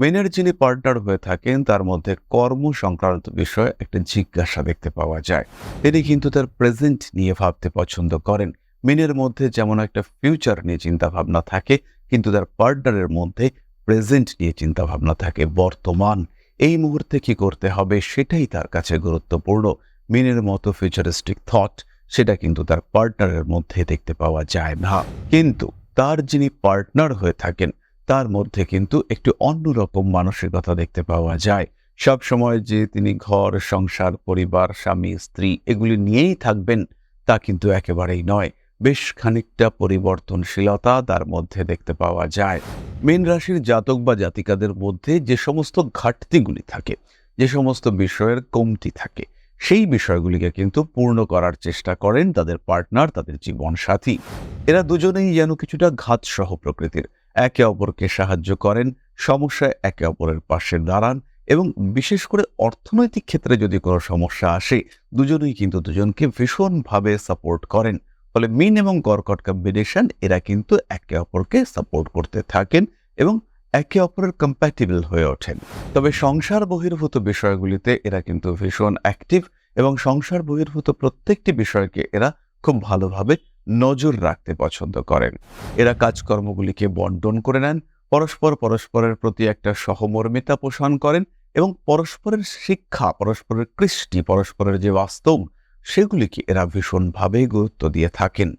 মেনের যিনি পার্টনার হয়ে থাকেন, তার মধ্যে কর্ম সংক্রান্ত বিষয়ে একটা জিজ্ঞাসা দেখতে পাওয়া যায়। তিনি কিন্তু তার প্রেজেন্ট নিয়ে ভাবতে পছন্দ করেন। মেনের মধ্যে যেমন একটা ফিউচার নিয়ে চিন্তা ভাবনা থাকে, কিন্তু তার পার্টনারের মধ্যে প্রেজেন্ট নিয়ে চিন্তা ভাবনা থাকে, বর্তমান। এই মুহূর্তে কি করতে হবে সেটাই তার কাছে গুরুত্বপূর্ণ। মিনের মতো ফিউচারিস্টিক থট সেটা কিন্তু তার পার্টনারের মধ্যে দেখতে পাওয়া যায় না। কিন্তু তার যিনি পার্টনার হয়ে থাকেন তার মধ্যে কিন্তু একটু অন্যরকম মানসিকতা দেখতে পাওয়া যায়। সব সময় যে তিনি ঘর, সংসার, পরিবার, স্বামী, স্ত্রী এগুলি নিয়েই থাকবেন, তা কিন্তু একেবারেই নয়। বেশ খানিকটা পরিবর্তনশীলতা তার মধ্যে দেখতে পাওয়া যায়। মীন রাশির জাতক বা জাতিকাদের মধ্যে যে সমস্ত ঘাটতিগুলি থাকে, যে সমস্ত বিষয়ের কমতি থাকে, সেই বিষয়গুলিকে কিন্তু পূর্ণ করার চেষ্টা করেন তাদের পার্টনার, তাদের জীবন সাথী এরা দুজনেই যেন কিছুটা ঘাতসহ প্রকৃতির। একে অপরকে সাহায্য করেন, সমস্যায় একে অপরের পাশে দাঁড়ান এবং বিশেষ করে অর্থনৈতিক ক্ষেত্রে যদি কোনো সমস্যা আসে, দুজনেই কিন্তু দুজনকে ভীষণভাবে সাপোর্ট করেন। ফলে মিন এবং কর্কট কম্বিনেশন এরা কিন্তু একে অপরকে সাপোর্ট করতে থাকেন এবং একে অপরের কম্প্যাটিবল হয়ে ওঠেন। তবে সংসার বহির্ভূত বিষয়গুলিতে এরা কিন্তু ভীষণ অ্যাক্টিভ এবং সংসার বহির্ভূত প্রত্যেকটি বিষয়কে এরা খুব ভালোভাবে নজর রাখতে পছন্দ করেন। এরা কাজকর্মগুলিকে বন্টন করে নেন, পরস্পর পরস্পরের প্রতি একটা সহমর্মিতা পোষণ করেন এবং পরস্পরের শিক্ষা, পরস্পরের কৃষ্টি, পরস্পরের যে বাস্তব, সেগুলিকে এরা ভীষণভাবেই গুরুত্ব দিয়ে থাকেন।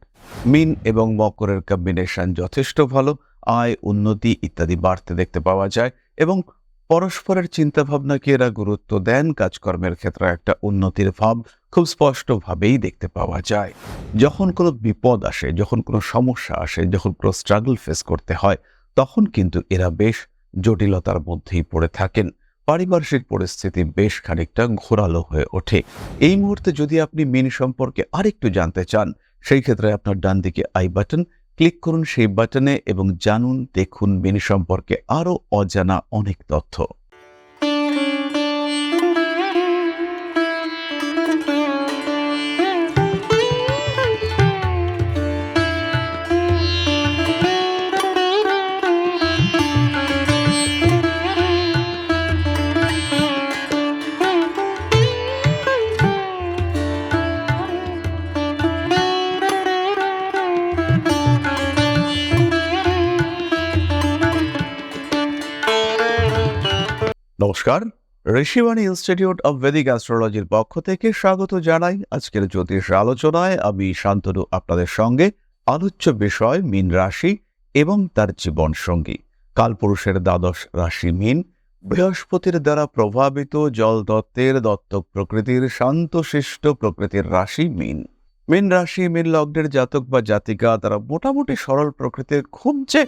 মিন এবং মকরের কম্বিনেশন যথেষ্ট ভালো, আয়, উন্নতি ইত্যাদি বাড়তে দেখতে পাওয়া যায় এবং পরস্পরের চিন্তাভাবনাকে এরা গুরুত্ব দেন। কাজকর্মের ক্ষেত্রে একটা উন্নতির ভাব খুব স্পষ্টভাবেই দেখতে পাওয়া যায়। যখন কোনো বিপদ আসে, যখন কোনো সমস্যা আসে, যখন কোনো স্ট্রাগল ফেস করতে হয়, তখন কিন্তু এরা বেশ জটিলতার মধ্যেই পড়ে থাকেন। পারিপার্শ্বিক পরিস্থিতি বেশ খানিকটা ঘোরালো হয়ে ওঠে। এই মুহূর্তে যদি আপনি মিন সম্পর্কে আরেকটু জানতে চান, সেই ক্ষেত্রে আপনার ডান দিকে আই বাটন ক্লিক করুন সেই বাটনে এবং জানুন, দেখুন মিন সম্পর্কে আরও অজানা অনেক তথ্য। নমস্কার। ঋষিবাণী ইনস্টিটিউট অব ভেদিক অ্যাস্ট্রোলজির পক্ষ থেকে স্বাগত জানাই আজকের জ্যোতিষ আলোচনায়। আমি শান্তনু, আপনাদের সঙ্গে আলোচ্য বিষয় মিন রাশি এবং তার জীবন সঙ্গী। কালপুরুষের দ্বাদশ রাশি মিন, বৃহস্পতির দ্বারা প্রভাবিত জল দত্তের দত্তক প্রকৃতির শান্তশিষ্ট প্রকৃতির রাশি মিন। মিন রাশি, মিন লগ্নের জাতক বা জাতিকা তারা মোটামুটি সরল প্রকৃতির খুব যে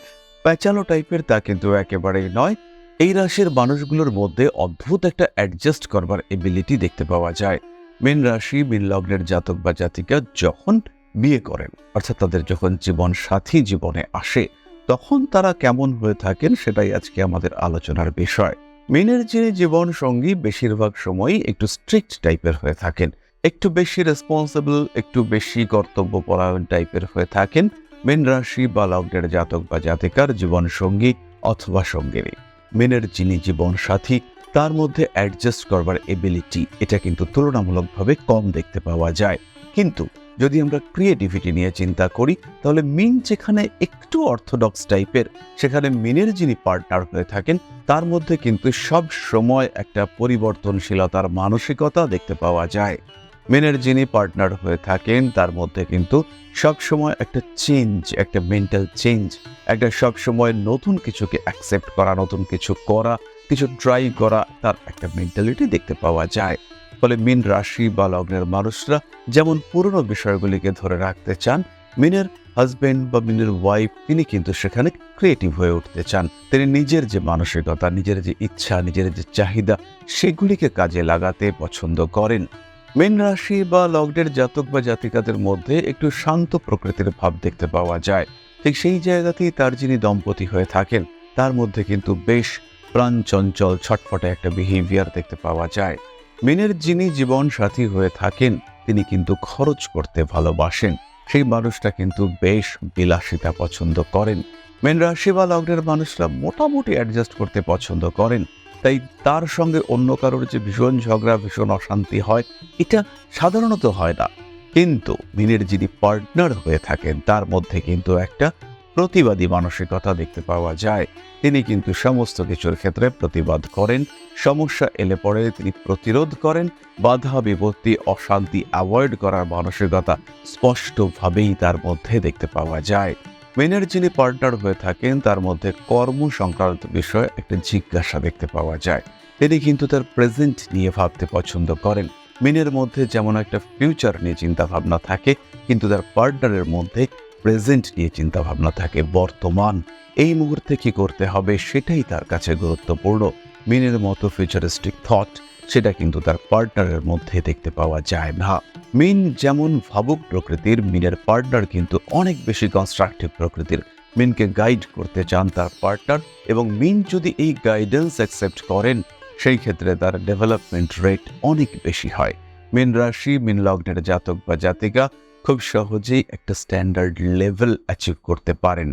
প্যাচালো টাইপের তা কিন্তু একেবারেই নয়। এই রাশির মানুষগুলোর মধ্যে অদ্ভুত একটা অ্যাডজাস্ট করবার এবিলিটি দেখতে পাওয়া যায়। মীন রাশি, মীন লগ্নের জাতক বা জাতিকা যখন বিয়ে করেন, অর্থাৎ তাদের যখন জীবন সাথী জীবনে আসে, তখন তারা কেমন হয়ে থাকেন সেটাই আজকে আমাদের আলোচনার বিষয়। মিনের যে জীবন সঙ্গী বেশিরভাগ সময়ই একটু স্ট্রিক্ট টাইপের হয়ে থাকেন। একটু বেশি রেসপন্সিবল একটু বেশি কর্তব্য পরায়ণ টাইপের হয়ে থাকেন মীন রাশি বা লগ্নের জাতক বা জাতিকার জীবন সঙ্গী অথবা সঙ্গিনী। মেনের যিনি জীবন সাথী তার মধ্যে অ্যাডজাস্ট করবার এবিলিটি এটা কিন্তু তুলনামূলকভাবে কম দেখতে পাওয়া যায়। কিন্তু যদি আমরা ক্রিয়েটিভিটি নিয়ে চিন্তা করি, তাহলে মিন যেখানে একটু অর্থোডক্স টাইপের সেখানে মিনের যিনি পার্টনার হয়ে থাকেন, তার মধ্যে কিন্তু সব সময় একটা পরিবর্তনশীলতার মানসিকতা দেখতে পাওয়া যায়। মেনের যিনি পার্টনার হয়ে থাকেন, তার মধ্যে কিন্তু সবসময় একটা চেঞ্জ, একটা মেন্টাল চেঞ্জ, একটা সবসময় নতুন কিছুকে অ্যাকসেপ্ট করা, নতুন কিছু করা, কিছু ট্রাই করা, তার একটা মেন্টালিটি দেখতে পাওয়া যায়। ফলে মিন রাশি বা লগ্নের মানুষরা যেমন পুরনো বিষয়গুলিকে ধরে রাখতে চান, মিনের হাজবেন্ড বা মিনের ওয়াইফ তিনি কিন্তু সেখানে ক্রিয়েটিভ হয়ে উঠতে চান। তিনি নিজের যে মানসিকতা, নিজের যে ইচ্ছা, নিজের যে চাহিদা, সেগুলিকে কাজে লাগাতে পছন্দ করেন। মেন রাশি বা লগ্নের জাতক বা জাতিকাদের মধ্যে একটু শান্ত প্রকৃতির ভাব দেখতে পাওয়া যায়। ঠিক সেই জায়গাতেই তার যিনি দম্পতি হয়ে থাকেন, তার মধ্যে কিন্তু বেশ প্রাণ চঞ্চল ছটফটে একটা বিহেভিয়ার দেখতে পাওয়া যায়। মেনের যিনি জীবন সাথী হয়ে থাকেন, তিনি কিন্তু খরচ করতে ভালোবাসেন। সেই মানুষটা কিন্তু বেশ বিলাসিতা পছন্দ করেন। মেন রাশি বা লগ্নের মানুষরা মোটামুটি অ্যাডজাস্ট করতে পছন্দ করেন। তাই তার সঙ্গে অন্য কারোর যে ভীষণ ঝগড়া, ভীষণ অশান্তি হয়, এটা সাধারণত হয় না। কিন্তু মিনের যিনি পার্টনার হয়ে থাকেন, তার মধ্যে কিন্তু একটা প্রতিবাদী মানসিকতা দেখতে পাওয়া যায়। তিনি কিন্তু সমস্ত কিছুর ক্ষেত্রে প্রতিবাদ করেন, সমস্যা এলে পরে তিনি প্রতিরোধ করেন, বাধা, বিপত্তি, অশান্তি অ্যাভয়েড করার মানসিকতা স্পষ্টভাবেই তার মধ্যে দেখতে পাওয়া যায়। মেনের যিনি পার্টনার হয়ে থাকেন, তার মধ্যে কর্ম সংক্রান্ত বিষয়ে একটা জিজ্ঞাসা দেখতে পাওয়া যায়। তিনি কিন্তু তার প্রেজেন্ট নিয়ে ভাবতে পছন্দ করেন। মিনের মধ্যে যেমন একটা ফিউচার নিয়ে চিন্তা ভাবনা থাকে, কিন্তু তার পার্টনারের মধ্যে প্রেজেন্ট নিয়ে চিন্তা ভাবনা থাকে। বর্তমান, এই মুহূর্তে কি করতে হবে, সেটাই তার কাছে গুরুত্বপূর্ণ। মিনের মতো ফিউচারিস্টিক থট সেটা কিন্তু তার পার্টনারের মধ্যে দেখতে পাওয়া যায় না। মিন যেমন ভাবুক প্রকৃতির, মিনের পার্টনার কিন্তু অনেক বেশি কনস্ট্রাকটিভ প্রকৃতির। মিনকে গাইড করতে চান তার পার্টনার এবং মিন যদি এই গাইডেন্স অ্যাকসেপ্ট করেন, সেই ক্ষেত্রে তার ডেভেলপমেন্ট রেট অনেক বেশি হয়। মিন রাশি, মিন লগ্নের জাতক বা জাতিকা খুব সহজেই একটা স্ট্যান্ডার্ড লেভেল অ্যাচিভ করতে পারেন।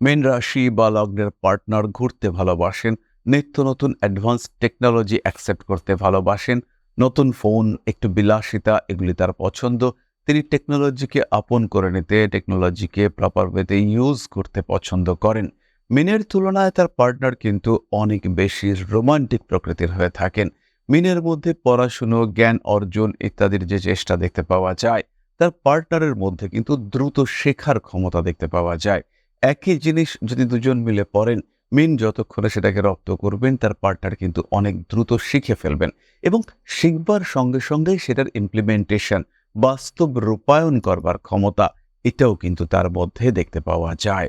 মিন রাশি বা লগ্নের পার্টনার ঘুরতে ভালোবাসেন নিত্য নতুন অ্যাডভান্স টেকনোলজি অ্যাকসেপ্ট করতে ভালোবাসেন। নতুন ফোন একটু বিলাসিতা, এগুলি তার পছন্দ। তিনি টেকনোলজিকে আপন করে নিতে টেকনোলজিকে প্রপার ওয়েতে ইউজ করতে পছন্দ করেন। মিনের তুলনায় তার পার্টনার কিন্তু অনেক বেশি রোমান্টিক প্রকৃতির হয়ে থাকেন। মিনের মধ্যে পড়াশুনো, জ্ঞান অর্জন ইত্যাদির যে চেষ্টা দেখতে পাওয়া যায়, তার পার্টনারের মধ্যে কিন্তু দ্রুত শেখার ক্ষমতা দেখতে পাওয়া যায়। একই জিনিস যদি দুজন মিলে পড়েন মিন যতক্ষণে সেটাকে রপ্ত করবেন, তার পার্টনার কিন্তু অনেক দ্রুত শিখে ফেলবেন এবং শিখবার সঙ্গে সঙ্গে সেটার ইমপ্লিমেন্টেশন বাস্তব রূপায়ণ করবার ক্ষমতা, এটাও কিন্তু তার মধ্যে দেখতে পাওয়া যায়।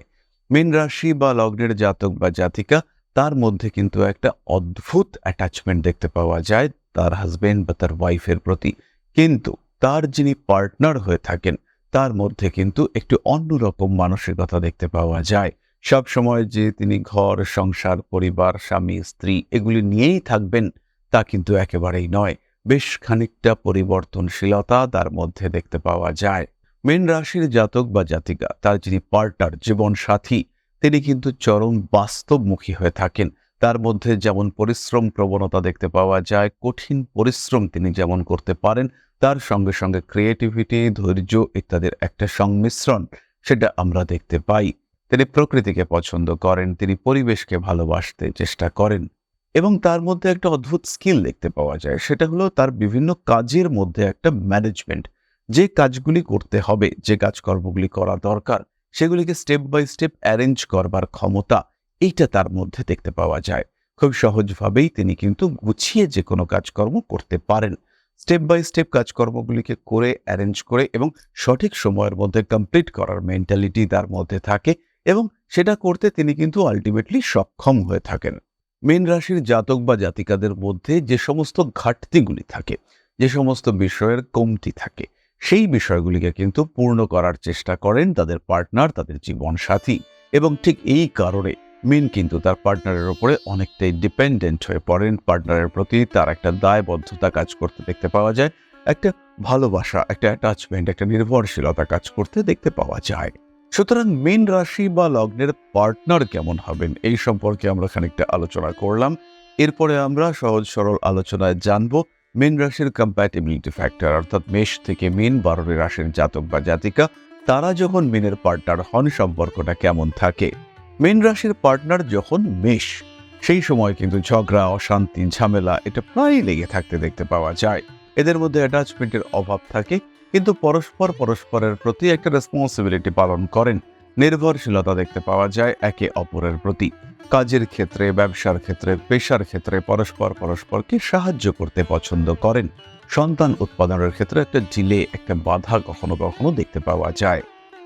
মীন রাশি বা লগ্নের জাতক বা জাতিকা, তার মধ্যে কিন্তু একটা অদ্ভুত অ্যাটাচমেন্ট দেখতে পাওয়া যায় তার হাজবেন্ড বা তার ওয়াইফের প্রতি। কিন্তু তার যিনি পার্টনার হয়ে থাকেন, তার মধ্যে কিন্তু একটু অন্যরকম মানসিকতা দেখতে পাওয়া যায়। সব সময় যে তিনি ঘর, সংসার, পরিবার, স্বামী, স্ত্রী এগুলি নিয়েই থাকবেন, তা কিন্তু একেবারেই নয়। বেশ খানিকটা পরিবর্তনশীলতা তার মধ্যে দেখতে পাওয়া যায়। মেন রাশির জাতক বা জাতিকা, তার যিনি পার্টনার জীবন সাথী তিনি কিন্তু চরম বাস্তবমুখী হয়ে থাকেন। তার মধ্যে যেমন পরিশ্রম প্রবণতা দেখতে পাওয়া যায়, কঠিন পরিশ্রম তিনি যেমন করতে পারেন, তার সঙ্গে সঙ্গে ক্রিয়েটিভিটি ধৈর্য ইত্যাদির একটা সংমিশ্রণ সেটা আমরা দেখতে পাই। তিনি প্রকৃতিকে পছন্দ করেন, তিনি পরিবেশকে ভালোবাসতে চেষ্টা করেন এবং তার মধ্যে একটা অদ্ভুত স্কিল দেখতে পাওয়া যায়। সেটা হলো তার বিভিন্ন কাজের মধ্যে একটা ম্যানেজমেন্ট যে কাজগুলি করতে হবে, যে কাজকর্মগুলি করা দরকার, সেগুলিকে স্টেপ বাই স্টেপ অ্যারেঞ্জ করবার ক্ষমতা এইটা তার মধ্যে দেখতে পাওয়া যায়। খুব সহজভাবেই তিনি কিন্তু গুছিয়ে যে কোনো কাজকর্ম করতে পারেন। স্টেপ বাই স্টেপ কাজকর্মগুলিকে করে অ্যারেঞ্জ করে এবং সঠিক সময়ের মধ্যে কমপ্লিট করার মেন্টালিটি তার মধ্যে থাকে। এবং সেটা করতে তিনি কিন্তু আলটিমেটলি সক্ষম হয়ে থাকেন। মীন রাশির জাতক বা জাতিকাদের মধ্যে যে সমস্ত ঘাটতিগুলি থাকে, যে সমস্ত বিষয়ের কমতি থাকে, সেই বিষয়গুলিকে কিন্তু পূর্ণ করার চেষ্টা করেন তাদের পার্টনার তাদের জীবন সাথী এবং ঠিক এই কারণে মিন কিন্তু তার পার্টনারের ওপরে অনেকটাই ডিপেন্ডেন্ট হয়ে পড়েন। পার্টনারের প্রতি তার একটা দায়বদ্ধতা কাজ করতে দেখতে পাওয়া যায়, একটা ভালোবাসা, একটা অ্যাটাচমেন্ট একটা নির্ভরশীলতা কাজ করতে দেখতে পাওয়া যায়। সুতরাং মেন রাশি বা লগ্নের পার্টনার কেমন হবেন? এই সম্পর্কে আমরা খানিকটা আলোচনা করলাম। এরপরে আমরা সহজ সরল আলোচনায় জানব মেন রাশির কম্প্যাটিবিলিটি ফ্যাক্টর অর্থাৎ মেষ থেকে মিন, বারোটি রাশির জাতক বা জাতিকা, তারা যখন মিনের পার্টনার হন, সম্পর্কটা কেমন থাকে? মেন রাশির পার্টনার যখন মেষ, সেই সময় কিন্তু ঝগড়া, অশান্তি, ঝামেলা, এটা প্রায়ই লেগে থাকতে দেখতে পাওয়া যায়। এদের মধ্যে অ্যাটাচমেন্টের অভাব থাকে। কিন্তু পরস্পর পরস্পরের প্রতি একটা রেসপন্সিবিলিটি পালন করেন। নির্ভরশীলতা দেখতে পাওয়া যায় একে অপরের প্রতি। কাজের ক্ষেত্রে, ব্যবসার ক্ষেত্রে, পেশার ক্ষেত্রে পরস্পর পরস্পরকে সাহায্য করতে পছন্দ করেন। সন্তান উৎপাদনের ক্ষেত্রে একটা ডিলে, একটা বাধা কখনো কখনো দেখতে পাওয়া যায়।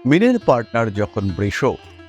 মিনের পার্টনার যখন বৃষ,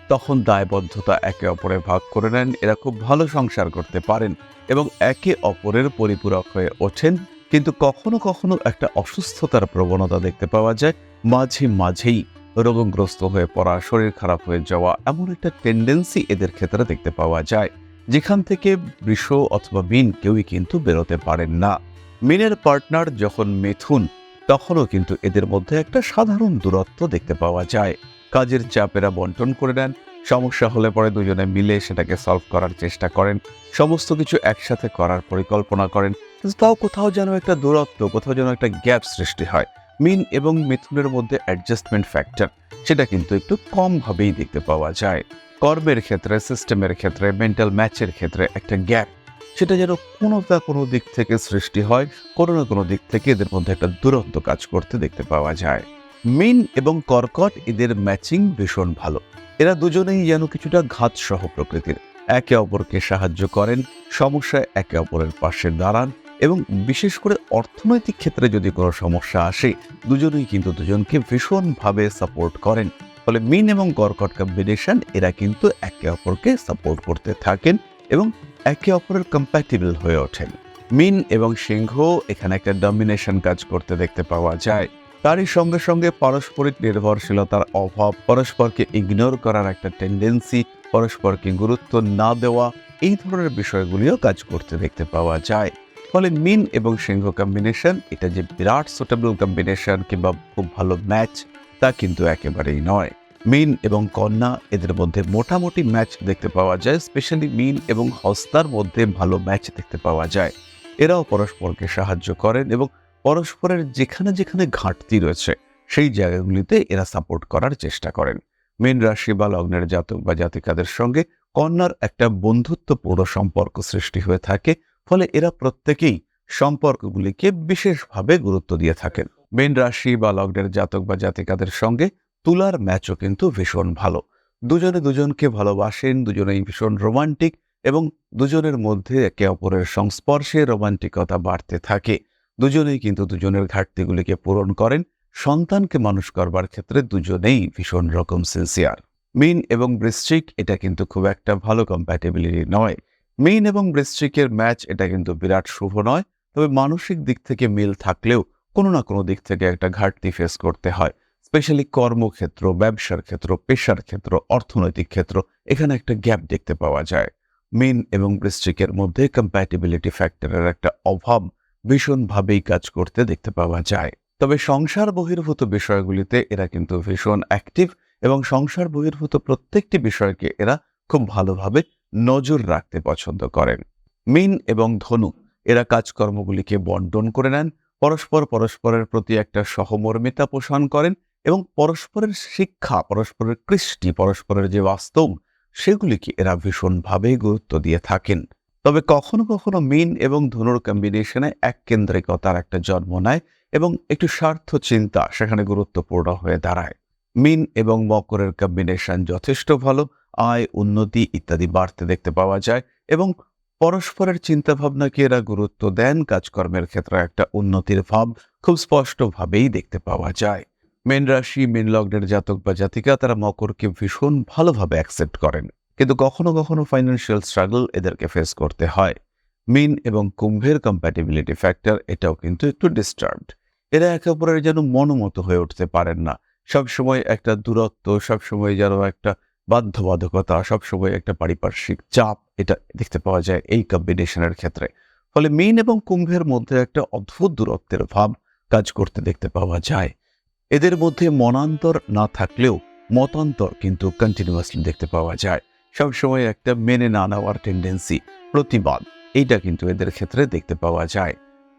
তখন দায়বদ্ধতা একে অপরে ভাগ করে নেন। এরা খুব ভালো সংসার করতে পারেন এবং একে অপরের পরিপূরক হয়ে ওঠেন। কিন্তু কখনো কখনো একটা অসুস্থতার প্রবণতা দেখতে পাওয়া যায়। মাঝে মাঝেই রোগগ্রস্ত হয়ে পড়া, শরীর খারাপ হয়ে যাওয়া এমন একটা টেন্ডেন্সি এদের ক্ষেত্রে দেখতে পাওয়া যায়। যেখান থেকে বৃষ অথবা মিন কেউই কিন্তু বেরোতে পারেন না। মিনের পার্টনার যখন মেথুন, তখনও কিন্তু এদের মধ্যে একটা সাধারণ দূরত্ব দেখতে পাওয়া যায়। কাজের চাপেরা বন্টন করে নেন। সমস্যা হলে পরে দুজনে মিলে সেটাকে সলভ করার চেষ্টা করেন। সমস্ত কিছু একসাথে করার পরিকল্পনা করেন। কিন্তু তাও কোথাও যেন একটা দূরত্ব, কোথাও যেন একটা গ্যাপ সৃষ্টি হয়। মিন এবং মিথুনের মধ্যে অ্যাডজাস্টমেন্ট ফ্যাক্টর সেটা কিন্তু একটু কমভাবেই দেখতে পাওয়া যায়। কর্মের ক্ষেত্রে সিস্টেমের ক্ষেত্রে মেন্টাল ম্যাচের ক্ষেত্রে একটা গ্যাপ, সেটা যেন কোনো না কোনো দিক থেকে সৃষ্টি হয়, কোনো না কোনো দিক থেকে এদের মধ্যে একটা দূরত্ব কাজ করতে দেখতে পাওয়া যায়। মিন এবং কর্কট এদের ম্যাচিং ভীষণ ভালো। এরা দুজনেই যেন কিছুটা ঘাতসহ প্রকৃতির। একে অপরকে সাহায্য করেন, সমস্যায় একে অপরের পাশে দাঁড়ান এবং বিশেষ করে অর্থনৈতিক ক্ষেত্রে যদি কোনো সমস্যা আসে, দুজনেই কিন্তু দুজনকে ভীষণভাবে সাপোর্ট করেন। ফলে মিন এবং কর্কট কম্বিনেশন এরা কিন্তু একে অপরকে সাপোর্ট করতে থাকেন এবং একে অপরের কম্প্যাটিবল হয়ে ওঠেন। মিন এবং সিংহ এখানে একটা ডমিনেশন কাজ করতে দেখতে পাওয়া যায়। তারই সঙ্গে সঙ্গে পারস্পরিক নির্ভরশীলতার অভাব, পরস্পরকে ইগনোর করার একটা টেন্ডেন্সি পরস্পরকে গুরুত্ব না দেওয়া, এই ধরনের বিষয়গুলিও কাজ করতে দেখতে পাওয়া যায়। ফলে মিন এবং সিংহ কম্বিনেশন এটা যে বিরাট সুটেবল কম্বিনেশন কিংবা খুব ভালো ম্যাচ তা কিন্তু একেবারেই নয়। মিন এবং কন্যা এদের মধ্যে মোটামুটি ম্যাচ দেখতে পাওয়া যায় স্পেশালি মিন এবং হস্তার মধ্যে ভালো ম্যাচ দেখতে পাওয়া যায়। এরাও পরস্পরকে সাহায্য করেন এবং পরস্পরের যেখানে যেখানে ঘাটতি রয়েছে, সেই জায়গাগুলিতে এরা সাপোর্ট করার চেষ্টা করেন। মীন রাশি বা লগ্নের জাতক বা জাতিকাদের সঙ্গে কন্যার একটা বন্ধুত্বপূর্ণ সম্পর্ক সৃষ্টি হয়ে থাকে ফলে এরা প্রত্যেকেই সম্পর্কগুলিকে বিশেষভাবে গুরুত্ব দিয়ে থাকেন। মেন রাশি বা লগ্নের জাতক বা জাতিকাদের সঙ্গে তুলার ম্যাচও কিন্তু ভীষণ ভালো। দুজনে দুজনকে ভালোবাসেন, দুজনেই ভীষণ রোমান্টিক এবং দুজনের মধ্যে একে অপরের সংস্পর্শে রোমান্টিকতা বাড়তে থাকে। দুজনেই কিন্তু দুজনের ঘাটতিগুলিকে পূরণ করেন। সন্তানকে মানুষ করবার ক্ষেত্রে দুজনেই ভীষণ রকম সিনসিয়ার মিন এবং বৃশ্চিক, এটা কিন্তু খুব একটা ভালো কম্প্যাটেবিলিটি নয়। মিন এবং বৃশ্চিকের ম্যাচ এটা কিন্তু বিরাট শুভ নয়, তবে মানসিক দিক থেকে মিল থাকলেও কোনো না কোনো দিক থেকে একটা ঘাটতি ফেস করতে হয়। স্পেশালি কর্মক্ষেত্র, ব্যবসার ক্ষেত্র, পেশার ক্ষেত্র, অর্থনৈতিক ক্ষেত্র, এখানে একটা গ্যাপ দেখতে পাওয়া যায়। মিন এবং বৃশ্চিকের মধ্যে কম্প্যাটিবিলিটি ফ্যাক্টরের একটা অভাব ভীষণভাবেই কাজ করতে দেখতে পাওয়া যায়। তবে সংসার বহির্ভূত বিষয়গুলিতে এরা কিন্তু ভীষণ অ্যাক্টিভ এবং সংসার বহির্ভূত প্রত্যেকটি বিষয়কে এরা খুব ভালোভাবে নজর রাখতে পছন্দ করেন। মিন এবং ধনু এরা কাজকর্মগুলিকে বন্টন করে নেন, পরস্পর পরস্পরের প্রতি একটা সহমর্মিতা পোষণ করেন এবং পরস্পরের শিক্ষা, পরস্পরের কৃষ্টি, পরস্পরের যে বাস্তব, সেগুলিকে এরা ভীষণভাবে গুরুত্ব দিয়ে থাকেন। তবে কখনো কখনো মিন এবং ধনুর কম্বিনেশনে এক কেন্দ্রিকতার একটা জন্ম নেয় এবং একটু স্বার্থ চিন্তা সেখানে গুরুত্বপূর্ণ হয়ে দাঁড়ায়। মিন এবং মকরের কম্বিনেশন যথেষ্ট ভালো আয়, উন্নতি ইত্যাদি বাড়তে দেখতে পাওয়া যায় এবং পরস্পরের চিন্তাভাবনাকে এরা গুরুত্ব দেন কাজকর্মের ক্ষেত্রে একটা উন্নতির ভাব খুব স্পষ্টভাবেই দেখতে পাওয়া যায়। মেন রাশি, মেন লগ্নের জাতক বা জাতিকা তারা মকরকে ভীষণ ভালোভাবে অ্যাকসেপ্ট করেন। কিন্তু কখনো কখনো ফাইন্যান্সিয়াল স্ট্রাগল এদেরকে ফেস করতে হয়। মিন এবং কুম্ভের কম্প্যাটিবিলিটি ফ্যাক্টর এটাও কিন্তু একটু ডিস্টার্বড এরা একে অপরের যেন মনোমতো হয়ে উঠতে পারেন না। সবসময় একটা দূরত্ব, সবসময় যেন একটা বাধ্যবাধকতা সবসময় একটা পারিপার্শ্বিক চাপ এটা দেখতে পাওয়া যায় এই কম্বিনেশনের ক্ষেত্রে। ফলে মিন এবং কুম্ভের মধ্যে একটা অদ্ভুত দূরত্বের ভাব কাজ করতে দেখতে পাওয়া যায়। এদের মধ্যে মনান্তর না থাকলেও মতান্তর কিন্তু কন্টিনিউয়াসলি দেখতে পাওয়া যায়। সবসময় একটা মেনে না নেওয়ার টেন্ডেন্সি প্রতিবাদ, এইটা কিন্তু এদের ক্ষেত্রে দেখতে পাওয়া যায়।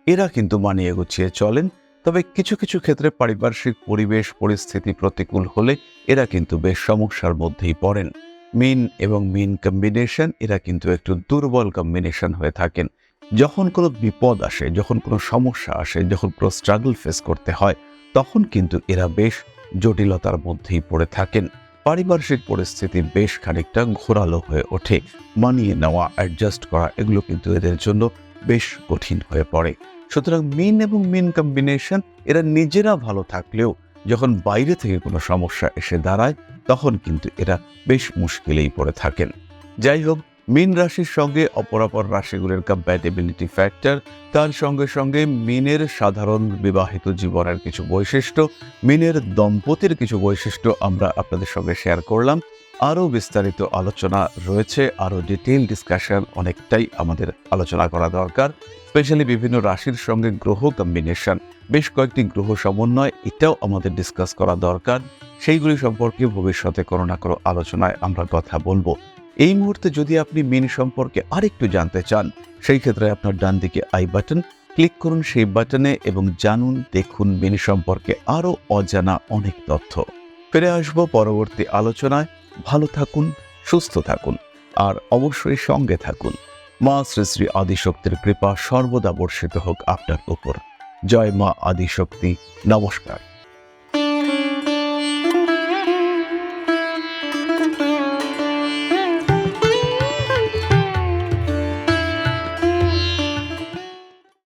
এরা কিন্তু মানিয়ে গুছিয়ে চলেন তবে কিছু কিছু ক্ষেত্রে পারিপার্শ্বিক পরিবেশ পরিস্থিতি প্রতিকূল হলে এরা কিন্তু বেশ সমস্যার মধ্যেই পড়েন। মিন এবং মিন কম্বিনেশন এরা কিন্তু একটু দুর্বল কম্বিনেশন হয়ে থাকেন। যখন কোনো বিপদ আসে, যখন কোনো সমস্যা আসে, যখন কোনো স্ট্রাগল ফেস করতে হয়, তখন কিন্তু এরা বেশ জটিলতার মধ্যেই পড়ে থাকেন। পারিপার্শ্বিক পরিস্থিতি বেশ খানিকটা ঘোরালো হয়ে ওঠে। মানিয়ে নেওয়া অ্যাডজাস্ট করা, এগুলো কিন্তু এদের জন্য বেশ কঠিন হয়ে পড়ে। সুতরাং মিন এবং মিন কম্বিনেশন এরা নিজেরা ভালো থাকলেও যখন বাইরে থেকে কোনো সমস্যা এসে দাঁড়ায়, তখন কিন্তু এরা বেশ মুশকিলেই পড়ে থাকেন। যাই হোক, মিন রাশির সঙ্গে অপরাপর রাশিগুলির কম্প্যাটেবিলিটি ফ্যাক্টর তার সঙ্গে সঙ্গে মিনের সাধারণ বিবাহিত জীবনের কিছু বৈশিষ্ট্য, মিনের দম্পতির কিছু বৈশিষ্ট্য আমরা আপনাদের সঙ্গে শেয়ার করলাম। আরও বিস্তারিত আলোচনা রয়েছে, আরও ডিটেল ডিসকাশন অনেকটাই আমাদের আলোচনা করা দরকার। স্পেশালি বিভিন্ন রাশির সঙ্গে গ্রহ কম্বিনেশন বেশ কয়েকটি গ্রহ সমন্বয়, এটাও আমাদের ডিসকাস করা দরকার। সেইগুলি সম্পর্কে ভবিষ্যতে কোনো না কোনো আলোচনায় আমরা কথা বলব। এই মুহূর্তে যদি আপনি মিন সম্পর্কে আরেকটু জানতে চান, সেই ক্ষেত্রে আপনার ডান দিকে আই বাটন ক্লিক করুন সেই বাটনে এবং জানুন, দেখুন মিন সম্পর্কে আরও অজানা অনেক তথ্য। ফিরে আসব পরবর্তী আলোচনায়। ভালো থাকুন, সুস্থ থাকুন, আর অবশ্যই সঙ্গে থাকুন। মা শ্রী শ্রী আদিশক্তির কৃপা সর্বদা বর্ষিত হোক আপনার উপর। জয় মা আদিশক্তি। নমস্কার।